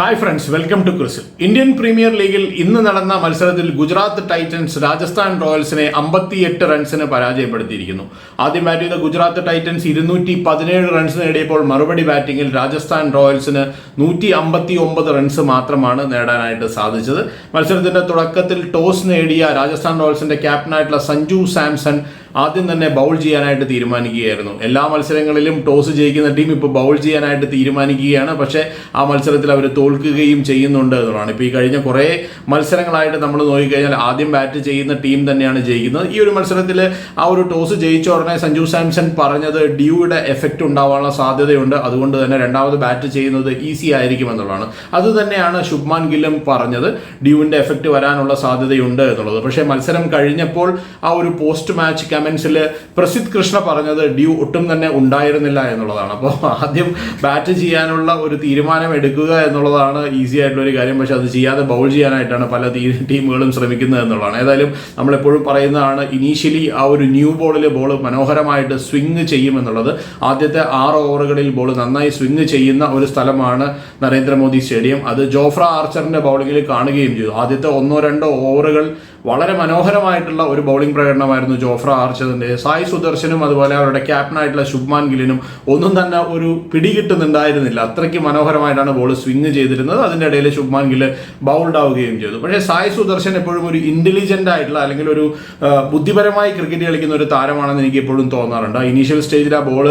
Hi friends welcome to ക്രിസിൽ Indian premier ലീഗിൽ ഇന്ന് നടന്ന മത്സരത്തിൽ ഗുജറാത്ത് ടൈറ്റൻസ് രാജസ്ഥാൻ റോയൽസിനെ അമ്പത്തിയെട്ട് റൺസിന് പരാജയപ്പെടുത്തിയിരിക്കുന്നു. ആദ്യം ബാറ്റ് ചെയ്ത ഗുജറാത്ത് ടൈറ്റൻസ് ഇരുന്നൂറ്റി പതിനേഴ് റൺസ് നേടിയപ്പോൾ മറുപടി ബാറ്റിംഗിൽ രാജസ്ഥാൻ റോയൽസിന് നൂറ്റി അമ്പത്തി ഒമ്പത് റൺസ് മാത്രമാണ് നേടാനായിട്ട് സാധിച്ചത്. മത്സരത്തിന്റെ തുടക്കത്തിൽ ടോസ് നേടിയ രാജസ്ഥാൻ റോയൽസിന്റെ ക്യാപ്റ്റനായിട്ടുള്ള സഞ്ജു സാംസൺ ആദ്യം തന്നെ ബൗൾ ചെയ്യാനായിട്ട് തീരുമാനിക്കുകയായിരുന്നു. എല്ലാ മത്സരങ്ങളിലും ടോസ് ജയിക്കുന്ന ടീം ഇപ്പോൾ ബൗൾ ചെയ്യാനായിട്ട് തീരുമാനിക്കുകയാണ്. പക്ഷേ ആ മത്സരത്തിൽ അവർ തോൽക്കുകയും ചെയ്യുന്നുണ്ട് എന്നുള്ളതാണ്. ഇപ്പോൾ ഈ കഴിഞ്ഞ കുറേ മത്സരങ്ങളായിട്ട് നമ്മൾ നോക്കിക്കഴിഞ്ഞാൽ ആദ്യം ബാറ്റ് ചെയ്യുന്ന ടീം തന്നെയാണ് ജയിക്കുന്നത്. ഈ ഒരു മത്സരത്തിൽ ആ ഒരു ടോസ് ജയിച്ച ഉടനെ സഞ്ജു സാംസൺ പറഞ്ഞത് ഡ്യൂയുടെ എഫക്റ്റ് ഉണ്ടാവാനുള്ള സാധ്യതയുണ്ട്. അതുകൊണ്ട് തന്നെ രണ്ടാമത് ബാറ്റ് ചെയ്യുന്നത് ഈസി ആയിരിക്കും എന്നുള്ളതാണ്. അത് തന്നെയാണ് ശുഭ്മാൻ ഗില്ലും പറഞ്ഞത്. ഡ്യൂവിന്റെ എഫക്റ്റ് വരാനുള്ള സാധ്യതയുണ്ട് എന്നുള്ളത്. പക്ഷേ മത്സരം കഴിഞ്ഞപ്പോൾ ആ ഒരു പോസ്റ്റ് മാച്ച് കമൻസിൽ പ്രസിദ്ധ് കൃഷ്ണ പറഞ്ഞത് ഡ്യൂ ഒട്ടും തന്നെ ഉണ്ടായിരുന്നില്ല എന്നുള്ളതാണ്. അപ്പോൾ ആദ്യം ബാറ്റ് ചെയ്യാനുള്ള ഒരു തീരുമാനം എടുക്കുക എന്നുള്ളതാണ് ഈസി ആയിട്ടുള്ള ഒരു കാര്യം. പക്ഷെ അത് ചെയ്യാതെ ബൗൾ ചെയ്യാനായിട്ടാണ് പല ടീമുകളും ശ്രമിക്കുന്നത് എന്നുള്ളതാണ്. ഏതായാലും നമ്മളെപ്പോഴും പറയുന്നതാണ് ഇനീഷ്യലി ആ ഒരു ന്യൂ ബോളിൽ ബോൾ മനോഹരമായിട്ട് സ്വിങ് ചെയ്യുമെന്നുള്ളത് ആദ്യത്തെ ആറ് ഓവറുകളിൽ ബോൾ നന്നായി സ്വിങ് ചെയ്യുന്ന ഒരു സ്ഥലമാണ് നരേന്ദ്രമോദി സ്റ്റേഡിയം. അത് ജോഫ്ര ആർച്ചറിന്റെ ബൗളിങ്ങിൽ കാണുകയും ചെയ്തു. ആദ്യത്തെ ഒന്നോ രണ്ടോ ഓവറുകൾ വളരെ മനോഹരമായിട്ടുള്ള ഒരു ബൗളിംഗ് പ്രകടനമായിരുന്നു ജോഫ്ര ആർച്ചതിന്റെ. സായി സുദർശനും അതുപോലെ അവരുടെ ക്യാപ്റ്റനായിട്ടുള്ള ശുഭ്മാൻ ഗിലിനും ഒന്നും തന്നെ ഒരു പിടി കിട്ടുന്നുണ്ടായിരുന്നില്ല അത്രയ്ക്ക് മനോഹരമായിട്ടാണ് ബോൾ സ്വിങ് ചെയ്തിരുന്നത്. അതിന്റെ ഇടയിൽ ശുഭ്മാൻ ഗിൽ ബൗൾഡ് ആവുകയും ചെയ്തു. പക്ഷേ സായി സുദർശൻ എപ്പോഴും ഒരു ഇന്റലിജന്റ് ആയിട്ടുള്ള അല്ലെങ്കിൽ ഒരു ബുദ്ധിപരമായി ക്രിക്കറ്റ് കളിക്കുന്ന ഒരു താരമാണെന്ന് എനിക്ക് എപ്പോഴും തോന്നാറുണ്ട്. ഇനീഷ്യൽ സ്റ്റേജിൽ ആ ബോൾ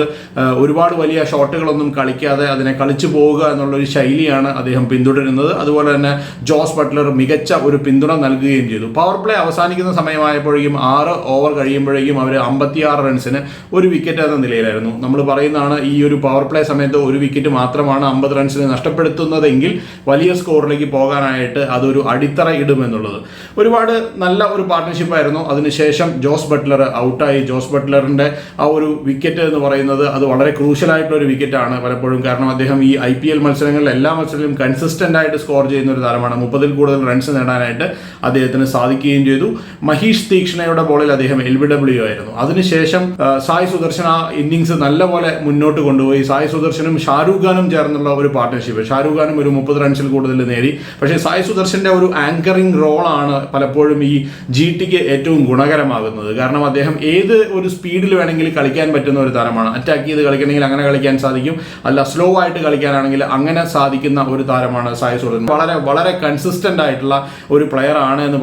ഒരുപാട് വലിയ ഷോട്ടുകളൊന്നും കളിക്കാതെ അതിനെ കളിച്ചു പോവുക എന്നുള്ള ഒരു ശൈലിയാണ് അദ്ദേഹം പിന്തുടരുന്നത്. അതുപോലെ തന്നെ ജോസ് ബട്ട്ലർ മികച്ച ഒരു പിന്തുണ നൽകുകയും ചെയ്തു. പവർ പ്ലേ അവസാനിക്കുന്ന സമയമായപ്പോഴേക്കും ആറ് ഓവർ കഴിയുമ്പോഴേക്കും അവർ അമ്പത്തിയാറ് റൺസിന് ഒരു വിക്കറ്റ് എന്ന നിലയിലായിരുന്നു. നമ്മൾ പറയുന്നതാണ് ഈ ഒരു പവർ പ്ലേ സമയത്ത് ഒരു വിക്കറ്റ് മാത്രമാണ് അമ്പത് റൺസിന് നഷ്ടപ്പെടുത്തുന്നതെങ്കിൽ വലിയ സ്കോറിലേക്ക് പോകാനായിട്ട് അതൊരു അടിത്തറ ഇടുമെന്നുള്ളത് ഒരുപാട് നല്ല ഒരു പാർട്ട്ണർഷിപ്പ് ആയിരുന്നു. അതിനുശേഷം ജോസ് ബട്ട്ലർ ഔട്ടായി. ജോസ് ബട്ട്ലറിന്റെ ആ ഒരു വിക്കറ്റ് എന്ന് പറയുന്നത് അത് വളരെ ക്രൂഷ്യൽ ആയിട്ടുള്ള ഒരു വിക്കറ്റാണ് പലപ്പോഴും. കാരണം അദ്ദേഹം ഈ ഐ പി എൽ മത്സരങ്ങളിൽ എല്ലാ മത്സരത്തിലും കൺസിസ്റ്റന്റ് ആയിട്ട് സ്കോർ ചെയ്യുന്ന ഒരു താരമാണ്. മുപ്പതിൽ കൂടുതൽ റൺസ് നേടാനായിട്ട് അദ്ദേഹത്തിന് സാധിക്കുകയും ചെയ്തു. മഹീഷ് തീക്ഷ്ണയുടെ ബോളിൽ അദ്ദേഹം എൽ ബി ഡബ്ല്യു ആയിരുന്നു. അതിനുശേഷം സായ് സുദർശൻ ആ ഇന്നിങ്സ് നല്ലപോലെ മുന്നോട്ട് കൊണ്ടുപോയി. സായ് സുദർശനും ഷാരൂഖ് ഖാനും ചേർന്നുള്ള ഒരു പാർട്ട്ണർഷിപ്പ് ഷാരൂഖ് ഖാനും ഒരു മുപ്പത് റൺസിൽ കൂടുതൽ നേടി. പക്ഷേ സായ് സുദർശന്റെ ഒരു ആങ്കറിംഗ് റോളാണ് പലപ്പോഴും ഈ ജി ടിക്ക് ഏറ്റവും ഗുണകരമാകുന്നത്. കാരണം അദ്ദേഹം ഏത് ഒരു സ്പീഡിൽ വേണമെങ്കിലും കളിക്കാൻ പറ്റുന്ന ഒരു താരമാണ്. അറ്റാക്ക് ചെയ്ത് കളിക്കണമെങ്കിൽ അങ്ങനെ കളിക്കാൻ സാധിക്കും. അല്ല സ്ലോ ആയിട്ട് കളിക്കാനാണെങ്കിൽ അങ്ങനെ സാധിക്കുന്ന ഒരു താരമാണ് സായ് സുദർശൻ. വളരെ വളരെ കൺസിസ്റ്റന്റ് ആയിട്ടുള്ള ഒരു പ്ലെയർ ആണ് എന്ന്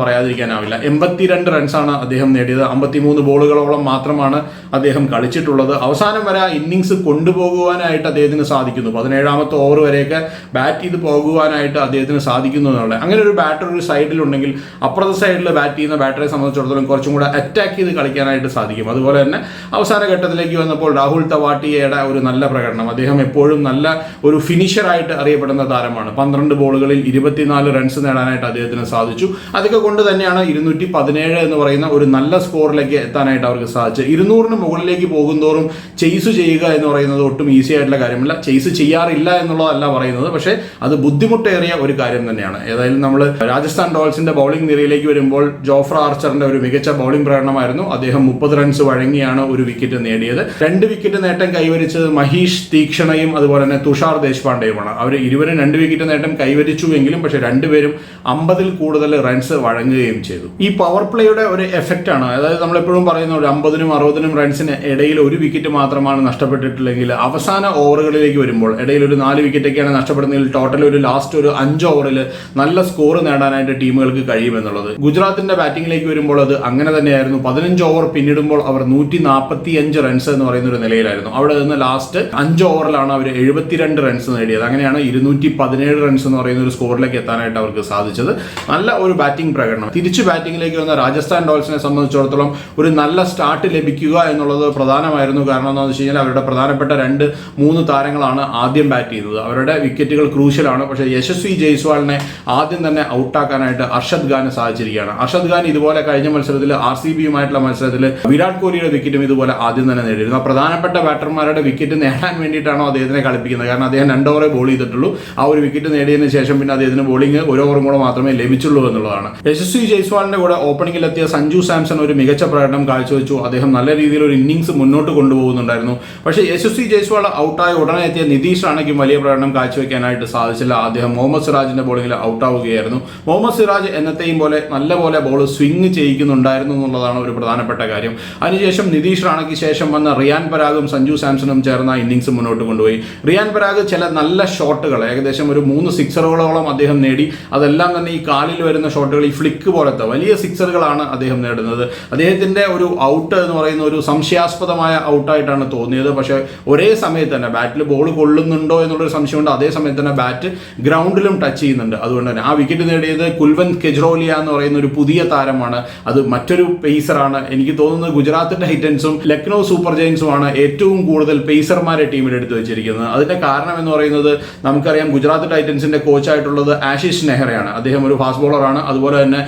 പറയാതിരിക്കാനാവില്ല എൺപത്തിരണ്ട് റൺസാണ് അദ്ദേഹം നേടിയത്. അമ്പത്തിമൂന്ന് ബോളുകളോളം മാത്രമാണ് അദ്ദേഹം കളിച്ചിട്ടുള്ളത്. അവസാനം വരെ ഇന്നിങ്സ് കൊണ്ടുപോകുവാനായിട്ട് അദ്ദേഹത്തിന് സാധിക്കുന്നു. പതിനേഴാമത്തെ ഓവർ വരെയൊക്കെ ബാറ്റ് ചെയ്ത് പോകുവാനായിട്ട് അദ്ദേഹത്തിന് സാധിക്കുന്നു എന്നുള്ളത്. അങ്ങനെ ഒരു ബാറ്റർ ഒരു സൈഡിലുണ്ടെങ്കിൽ അപ്പുറത്തെ സൈഡിൽ ബാറ്റ് ചെയ്യുന്ന ബാറ്ററെ സംബന്ധിച്ചിടത്തോളം കുറച്ചും കൂടെ അറ്റാക്ക് ചെയ്ത് കളിക്കാനായിട്ട് സാധിക്കും. അതുപോലെ തന്നെ അവസാന ഘട്ടത്തിലേക്ക് വന്നപ്പോൾ രാഹുൽ തവാട്ടിയയുടെ ഒരു നല്ല പ്രകടനം. അദ്ദേഹം എപ്പോഴും നല്ല ഒരു ഫിനിഷറായിട്ട് അറിയപ്പെടുന്ന താരമാണ്. പന്ത്രണ്ട് ബോളുകളിൽ ഇരുപത്തിനാല് റൺസ് നേടാനായിട്ട് അദ്ദേഹത്തിന് സാധിച്ചു. അതൊക്കെ കൊണ്ട് തന്നെയാണ് ഇരുന്നൂറ്റി പതിനേഴ് എന്ന് പറയുന്ന ഒരു നല്ല സ്കോറിലേക്ക് എത്താനായിട്ട് അവർക്ക് സാധിച്ചു. ഇരുന്നൂറിന് മുകളിലേക്ക് പോകുന്തോറും ചെയ്സ് ചെയ്യുക എന്ന് പറയുന്നത് ഒട്ടും ഈസി ആയിട്ടുള്ള കാര്യമല്ല. ചെയ്സ് ചെയ്യാറില്ല എന്നുള്ളതല്ല പറയുന്നത്. പക്ഷേ അത് ബുദ്ധിമുട്ടേറിയ ഒരു കാര്യം തന്നെയാണ്. ഏതായാലും നമ്മൾ രാജസ്ഥാൻ റോയൽസിന്റെ ബൗളിംഗ് നിരയിലേക്ക് വരുമ്പോൾ ജോഫ്ര ആർച്ചറിന്റെ ഒരു മികച്ച ബൗളിംഗ് പ്രകടനമായിരുന്നു. അദ്ദേഹം മുപ്പത് റൺസ് വഴങ്ങിയാണ് ഒരു വിക്കറ്റ് നേടിയത്. രണ്ട് വിക്കറ്റ് നേട്ടം കൈവരിച്ചത് മഹീഷ് തീക്ഷണയും അതുപോലെ തന്നെ തുഷാർ ദേശ്പാണ്ഡെയുമാണ്. അവർ ഇരുവരും രണ്ട് വിക്കറ്റ് നേട്ടം കൈവരിച്ചു എങ്കിലും പക്ഷേ രണ്ടുപേരും അമ്പതിൽ കൂടുതൽ റൺസ് വഴങ്ങുകയും ചെയ്തു. ഈ പവർ പ്ലേയുടെ ഒരു എഫക്റ്റ് ആണ്. അതായത് നമ്മളെപ്പോഴും പറയുന്ന ഒരു അമ്പതിനും അറുപതിനും റൺസിന് ഇടയിൽ ഒരു വിക്കറ്റ് മാത്രമാണ് നഷ്ടപ്പെട്ടിട്ടില്ലെങ്കിൽ അവസാന ഓവറുകളിലേക്ക് വരുമ്പോൾ ഇടയിൽ ഒരു നാല് വിക്കറ്റൊക്കെയാണ് നഷ്ടപ്പെടുന്നതെങ്കിൽ ടോട്ടൽ ഒരു ലാസ്റ്റ് ഒരു അഞ്ച് ഓവറിൽ നല്ല സ്കോർ നേടാനായിട്ട് ടീമുകൾക്ക് കഴിയുമെന്നുള്ളത്. ഗുജറാത്തിന്റെ ബാറ്റിംഗിലേക്ക് വരുമ്പോൾ അത് അങ്ങനെ തന്നെയായിരുന്നു. പതിനഞ്ച് ഓവർ പിന്നിടുമ്പോൾ അവർ നൂറ്റി നാൽപ്പത്തി അഞ്ച് റൺസ് എന്ന് പറയുന്ന ഒരു നിലയിലായിരുന്നു. അവിടെ നിന്ന് ലാസ്റ്റ് അഞ്ച് ഓവറിലാണ് അവർ എഴുപത്തിരണ്ട് റൺസ് നേടിയത്. അങ്ങനെയാണ് ഇരുന്നൂറ്റി പതിനേഴ് റൺസ് എന്ന് പറയുന്ന ഒരു സ്കോറിലേക്ക് എത്താനായിട്ട് അവർക്ക് സാധിച്ചത്. നല്ല ഒരു ബാറ്റിംഗ് പ്രകടനം. തിരിച്ച് ബാറ്റിംഗിലേക്ക് വന്ന രാജസ്ഥാൻ റോയൽസിനെ സംബന്ധിച്ചിടത്തോളം ഒരു നല്ല സ്റ്റാർട്ട് ലഭിക്കുക എന്നുള്ളത് പ്രധാനമായിരുന്നു. കാരണം എന്താണെന്ന് വെച്ച് കഴിഞ്ഞാൽ അവരുടെ പ്രധാനപ്പെട്ട രണ്ട് മൂന്ന് താരങ്ങളാണ് ആദ്യം ബാറ്റ് ചെയ്തത്. അവരുടെ വിക്കറ്റുകൾ ക്രൂഷ്യലാണ് പക്ഷേ യശസ്വി ജയ്സ്വാളിനെ ആദ്യം തന്നെ ഔട്ടാക്കാനായിട്ട് അർഷദ് ഖാന് സാധിച്ചിരിക്കുകയാണ്. അർഷദ് ഖാൻ ഇതുപോലെ കഴിഞ്ഞ മത്സരത്തിൽ ആർ സി ബിയുമായിട്ടുള്ള മത്സരത്തിൽ വിരാട് കോഹ്ലിയുടെ വിക്കറ്റും ഇതുപോലെ ആദ്യം തന്നെ നേടിയിരുന്നു. പ്രധാനപ്പെട്ട ബാറ്റർമാരുടെ വിക്കറ്റ് നേടാൻ വേണ്ടിയിട്ടാണോ അദ്ദേഹത്തിനെ കളിപ്പിക്കുന്നത്? കാരണം അദ്ദേഹം രണ്ട് ഓവറേ ബോൾ ചെയ്തിട്ടുള്ളൂ. ആ ഒരു വിക്കറ്റ് നേടിയതിന് ശേഷം പിന്നെ അദ്ദേഹത്തിന് ബോളിംഗ് ഒരു ഓവറും കൂടെ മാത്രമേ ലഭിച്ചുള്ളൂ എന്നുള്ളതാണ്. യശസ്വി ജയ്സ്വാളിന്റെ കൂടെ ഓപ്പണിംഗിൽ എത്തിയ സഞ്ജു സാംസൺ ഒരു മികച്ച പ്രകടനം കാഴ്ചവെച്ചു. അദ്ദേഹം നല്ല രീതിയിൽ ഒരു ഇന്നിംഗ്സ് മുന്നോട്ട് കൊണ്ടുപോകുന്നുണ്ടായിരുന്നു. പക്ഷേ യശസ്വി ജയ്സ്വാൾ ഔട്ടായ ഉടനെ എത്തിയ നിതീഷ് റാണയ്ക്കും വലിയ പ്രകടനം കാഴ്ചവെക്കാനായിട്ട് സാധിച്ചില്ല. അദ്ദേഹം മുഹമ്മദ് സിറാജിന്റെ ബോളിംഗിൽ ഔട്ടാവുകയായിരുന്നു മുഹമ്മദ് സിറാജ് എന്നത്തെയും പോലെ നല്ല പോലെ ബോൾ സ്വിംഗ് ചെയ്യിക്കുന്നുണ്ടായിരുന്നു എന്നുള്ളതാണ് ഒരു പ്രധാനപ്പെട്ട കാര്യം. അതിനുശേഷം നിതീഷ് റാണയ്ക്ക് ശേഷം വന്ന റിയാൻ പരാഗും സഞ്ജു സാംസണും ചേർന്ന ഇന്നിംഗ്സ് മുന്നോട്ട് കൊണ്ടുപോയി. റിയാൻ പരാഗ് ചില നല്ല ഷോട്ടുകൾ ഏകദേശം ഒരു മൂന്ന് സിക്സറുകളോളം അദ്ദേഹം നേടി. അതെല്ലാം തന്നെ ഈ കാലിൽ വരുന്ന ഷോട്ടുകൾ ഈ ഫ്ലിക്ക് പോലത്തെ വലിയ സിക്സറുകളാണ് അദ്ദേഹം നേടുന്നത്. അദ്ദേഹത്തിന്റെ ഒരു ഔട്ട് എന്ന് പറയുന്ന ഒരു സംശയാസ്പദമായ ഔട്ടായിട്ടാണ് തോന്നിയത്. പക്ഷേ ഒരേ സമയത്ത് തന്നെ ബാറ്റിൽ ബോൾ കൊള്ളുന്നുണ്ടോ എന്നുള്ളൊരു സംശയമുണ്ട്. അതേ സമയത്ത് തന്നെ ബാറ്റ് ഗ്രൗണ്ടിലും ടച്ച് ചെയ്യുന്നുണ്ട്. അതുകൊണ്ട് തന്നെ ആ വിക്കറ്റ് നേടിയത് കുൽവന്ത് കെജ്രോലിയ എന്ന് പറയുന്ന ഒരു പുതിയ താരമാണ്. അത് മറ്റൊരു പേസറാണ് എനിക്ക് തോന്നുന്നത് ഗുജറാത്ത് ടൈറ്റൻസും ലക്നൗ സൂപ്പർ ജയൻസുമാണ് ഏറ്റവും കൂടുതൽ പേസർമാരെ ടീമിൽ എടുത്തു വെച്ചിരിക്കുന്നത്. അതിന്റെ കാരണം എന്ന് പറയുന്നത് നമുക്കറിയാം ഗുജറാത്ത് ടൈറ്റൻസിന്റെ കോച്ചായിട്ടുള്ളത് ആശിഷ് നെഹ്റയാണ്. അദ്ദേഹം ഒരു ഫാസ്റ്റ് ബോളറാണ് അതുപോലെ തന്നെ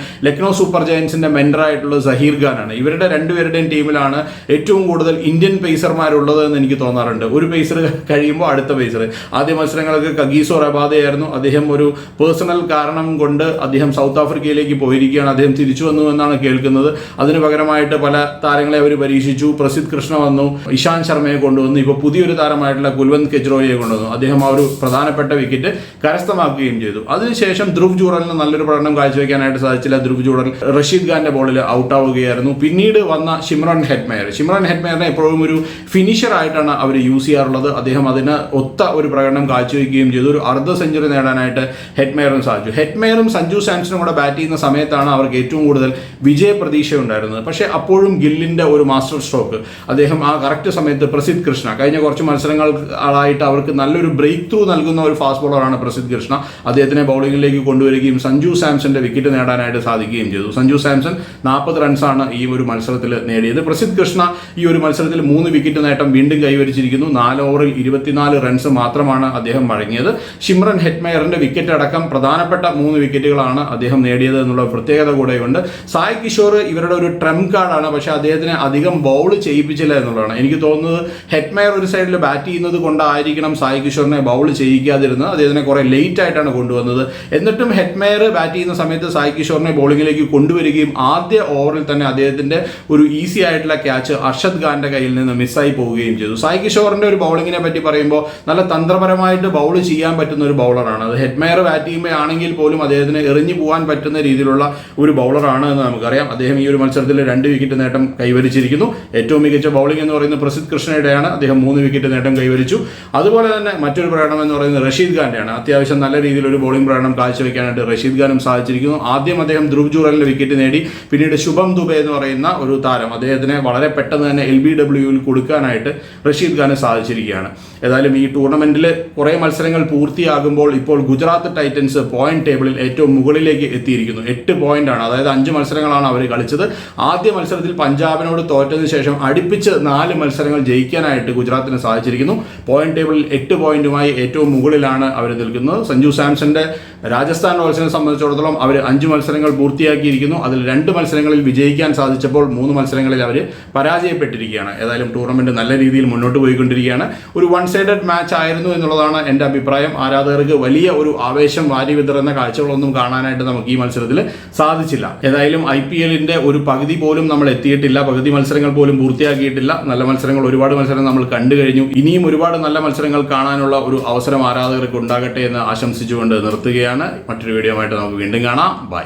സൂപ്പർ ജയൻസിന്റെ മെന്ററായിട്ടുള്ളത് സഹീർ ഖാൻ ആണ് ഇവരുടെ രണ്ടുപേരുടെയും ടീമിലാണ് ഏറ്റവും കൂടുതൽ ഇന്ത്യൻ പേസർമാരുള്ളത് എന്ന് എനിക്ക് തോന്നാറുണ്ട്. ഒരു പേസർ കഴിയുമ്പോൾ അടുത്ത പേസർ. ആദ്യ മത്സരങ്ങൾക്ക് കഗീസോ റബാദയായിരുന്നു അദ്ദേഹം ഒരു പേഴ്സണൽ കാരണം കൊണ്ട് അദ്ദേഹം സൗത്ത് ആഫ്രിക്കയിലേക്ക് പോയിരിക്കുകയാണ്. അദ്ദേഹം തിരിച്ചു വന്നു എന്നാണ് കേൾക്കുന്നത്. അതിന് പകരമായിട്ട് പല താരങ്ങളെ അവർ പരീക്ഷിച്ചു. പ്രസിദ്ധ് കൃഷ്ണ വന്നു. ഇഷാന്ത് ശർമ്മയെ കൊണ്ടുവന്നു. ഇപ്പോൾ പുതിയൊരു താരമായിട്ടുള്ള കുൽവന്ത് കെജ്രോയെ കൊണ്ടുവന്നു. അദ്ദേഹം ആ ഒരു പ്രധാനപ്പെട്ട വിക്കറ്റ് കരസ്ഥമാക്കുകയും ചെയ്തു. അതിനുശേഷം ധ്രുവ് ജൂറലിന് നല്ലൊരു പ്രകടനം കാഴ്ചവെക്കാനായിട്ട് സാധിച്ചില്ല. ധ്രുവ് ജൂറൽ റഷീദ് ഖാന്റെ ബോളിൽ ഔട്ട് ആവുകയായിരുന്നു പിന്നീട് വന്ന ഷിമ്രൺ ഹെഡ്മയർ. ഷിമ്രൺ ഹെഡ്മയറിനെ എപ്പോഴും ഒരു ഫിനിഷർ ആയിട്ടാണ് അവർ യൂസ് ചെയ്യാറുള്ളത്. അദ്ദേഹം അതിന് ഒത്ത ഒരു പ്രകടനം കാഴ്ചവെക്കുകയും ചെയ്തു. ഒരു അർദ്ധ സെഞ്ചുറി നേടാനായിട്ട് ഹെഡ്മയറും സാധിച്ചു. ഹെഡ്മയറും സഞ്ജു സാംസണും കൂടെ ബാറ്റ് ചെയ്യുന്ന സമയത്താണ് അവർക്ക് ഏറ്റവും കൂടുതൽ വിജയ പ്രതീക്ഷ ഉണ്ടായിരുന്നത് പക്ഷേ അപ്പോഴും ഗില്ലിന്റെ ഒരു മാസ്റ്റർ സ്ട്രോക്ക് അദ്ദേഹം ആ കറക്റ്റ് സമയത്ത് പ്രസിദ്ധ് കൃഷ്ണ. കഴിഞ്ഞ കുറച്ച് മത്സരങ്ങൾ ആളായിട്ട് അവർക്ക് നല്ലൊരു ബ്രേക്ക് ത്രൂ നൽകുന്ന ഒരു ഫാസ്റ്റ് ബോളറാണ് പ്രസിദ്ധ് കൃഷ്ണ. അദ്ദേഹത്തിനെ ബൗളിംഗിലേക്ക് കൊണ്ടുവരികയും സഞ്ജു സാംസന്റെ വിക്കറ്റ് നേടാനായിട്ട് സാധിക്കുകയും ചെയ്തു. സഞ്ജു സാംസൺ നാൽപ്പത് റൺസാണ് ഈ ഒരു മത്സരത്തിൽ നേടിയത്. പ്രസിദ്ധ് കൃഷ്ണ ഈ ഒരു മത്സരത്തിൽ മൂന്ന് വിക്കറ്റ് നേട്ടം വീണ്ടും കൈവരിച്ചിരിക്കുന്നു. നാല് ഓവറിൽ ഇരുപത്തിനാല് റൺസ് മാത്രമാണ് അദ്ദേഹം വഴങ്ങിയത്. ഷിമ്രൻ ഹെറ്റ്മയറിന്റെ വിക്കറ്റ് അടക്കം പ്രധാനപ്പെട്ട മൂന്ന് വിക്കറ്റുകളാണ് അദ്ദേഹം നേടിയത് എന്നുള്ള പ്രത്യേകത കൂടെയുണ്ട്. സായ് കിഷോർ ഇവരുടെ ഒരു ട്രം കാർഡാണ് പക്ഷേ അദ്ദേഹത്തിന് അധികം ബൗൾ ചെയ്യിപ്പിച്ചില്ല എന്നുള്ളതാണ്. എനിക്ക് തോന്നുന്നത് ഹെറ്റ്മയർ ഒരു സൈഡിൽ ബാറ്റ് ചെയ്യുന്നത് കൊണ്ടായിരിക്കണം സായ് കിഷോറിനെ ബൗൾ ചെയ്യിക്കാതിരുന്നത്. അദ്ദേഹത്തിനെ കുറെ ലേറ്റ് ആയിട്ടാണ് കൊണ്ടുവന്നത്. എന്നിട്ടും ഹെറ്റ്മയർ ബാറ്റ് ചെയ്യുന്ന സമയത്ത് സായ് കിഷോറിനെ ബൗളിംഗിലേക്ക് കൊണ്ടുവരികയും ആദ്യ ഓവറിൽ തന്നെ അദ്ദേഹത്തിന്റെ ഒരു ഈസി ആയിട്ടുള്ള ക്യാച്ച് അർഷദ് ഖാന്റെ കയ്യിൽ നിന്ന് മിസ്സായി പോവുകയും ചെയ്തു. സായി കിഷോറിന്റെ ഒരു ബൗളിങ്ങിനെ പറ്റി പറയുമ്പോൾ നല്ല തന്ത്രപരമായിട്ട് ബൗൾ ചെയ്യാൻ പറ്റുന്ന ഒരു ബൗളറാണ് അത് ഹെഡ്മയർ ബാറ്റ് ചെയ്യുമ്പോൾ ആണെങ്കിൽ പോലും അദ്ദേഹത്തിന് എറിഞ്ഞു പോകാൻ പറ്റുന്ന രീതിയിലുള്ള ഒരു ബൗളറാണ് എന്ന് നമുക്കറിയാം. അദ്ദേഹം ഈ ഒരു മത്സരത്തിൽ രണ്ട് വിക്കറ്റ് നേട്ടം കൈവരിച്ചിരിക്കുന്നു. ഏറ്റവും മികച്ച ബൗളിംഗ് എന്ന് പറയുന്നത് പ്രസിദ്ധ് കൃഷ്ണയുടെയാണ്. അദ്ദേഹം മൂന്ന് വിക്കറ്റ് നേട്ടം കൈവരിച്ചു. അതുപോലെ തന്നെ മറ്റൊരു പ്രകടനം എന്ന് പറയുന്നത് റഷീദ് ഖാന്റെയാണ്. അത്യാവശ്യം നല്ല രീതിയിൽ ഒരു ബോളിംഗ് പ്രകടനം കാഴ്ചവെക്കാനായിട്ട് റഷീദ് ഖാനും സാധിച്ചിരിക്കുന്നു. ആദ്യം അദ്ദേഹം ധ്രുവ് ജൂറലിന്റെ വിക്കറ്റ് നേടി. പിന്നീട് ശുഭം ദുബെ എന്ന് പറയുന്ന ഒരു താരം അദ്ദേഹത്തിന് വളരെ പെട്ടെന്ന് തന്നെ എൽ ബി ഡബ്ല്യുവിൽ കൊടുക്കാനായിട്ട് റഷീദ് ഖാന് സാധിച്ചിരിക്കുകയാണ്. ഏതായാലും ഈ ടൂർണമെന്റിൽ കുറേ മത്സരങ്ങൾ പൂർത്തിയാകുമ്പോൾ ഇപ്പോൾ ഗുജറാത്ത് ടൈറ്റൻസ് പോയിന്റ് ടേബിളിൽ ഏറ്റവും മുകളിലേക്ക് എത്തിയിരിക്കുന്നു. എട്ട് പോയിന്റ് ആണ്. അതായത് അഞ്ച് മത്സരങ്ങളാണ് അവർ കളിച്ചത്. ആദ്യ മത്സരത്തിൽ പഞ്ചാബിനോട് തോറ്റതിന് ശേഷം അടുപ്പിച്ച് നാല് മത്സരങ്ങൾ ജയിക്കാനായിട്ട് ഗുജറാത്തിന് സാധിച്ചിരിക്കുന്നു. പോയിന്റ് ടേബിളിൽ എട്ട് പോയിന്റുമായി ഏറ്റവും മുകളിലാണ് അവർ നിൽക്കുന്നത്. സഞ്ജു സാംസന്റെ രാജസ്ഥാൻ റോയൽസിനെ സംബന്ധിച്ചിടത്തോളം അവർ അഞ്ച് മത്സരങ്ങൾ പൂർത്തിയാക്കിയിരിക്കുന്നു അതിൽ രണ്ട് മത്സരങ്ങളിൽ വിജയിക്കാൻ സാധിച്ചപ്പോൾ മൂന്ന് മത്സരങ്ങളിൽ അവർ പരാജയപ്പെട്ടിരിക്കുകയാണ്. ഏതായാലും ടൂർണമെന്റ് നല്ല രീതിയിൽ മുന്നോട്ട് പോയിക്കൊണ്ടിരിക്കുകയാണ്. ഒരു വൺ സൈഡഡ് മാച്ച് ആയിരുന്നു എന്നുള്ളതാണ് എന്റെ അഭിപ്രായം. ആരാധകർക്ക് വലിയ ഒരു ആവേശം വാരി വിതറുന്ന കാഴ്ചകളൊന്നും കാണാനായിട്ട് നമുക്ക് ഈ മത്സരത്തിൽ സാധിച്ചില്ല. ഏതായാലും ഐ പി എല്ലിന്റെ ഒരു പകുതി പോലും നമ്മൾ എത്തിയിട്ടില്ല. പകുതി മത്സരങ്ങൾ പോലും പൂർത്തിയാക്കിയിട്ടില്ല. നല്ല മത്സരങ്ങൾ ഒരുപാട് മത്സരങ്ങൾ നമ്മൾ കണ്ടു കഴിഞ്ഞു. ഇനിയും ഒരുപാട് നല്ല മത്സരങ്ങൾ കാണാനുള്ള ഒരു അവസരം ആരാധകർക്ക് ഉണ്ടാകട്ടെ എന്ന് ആശംസിച്ചുകൊണ്ട് നിർത്തുകയാണ്. മറ്റൊരു വീഡിയോ ആയിട്ട് നമുക്ക് വീണ്ടും കാണാം. ബൈ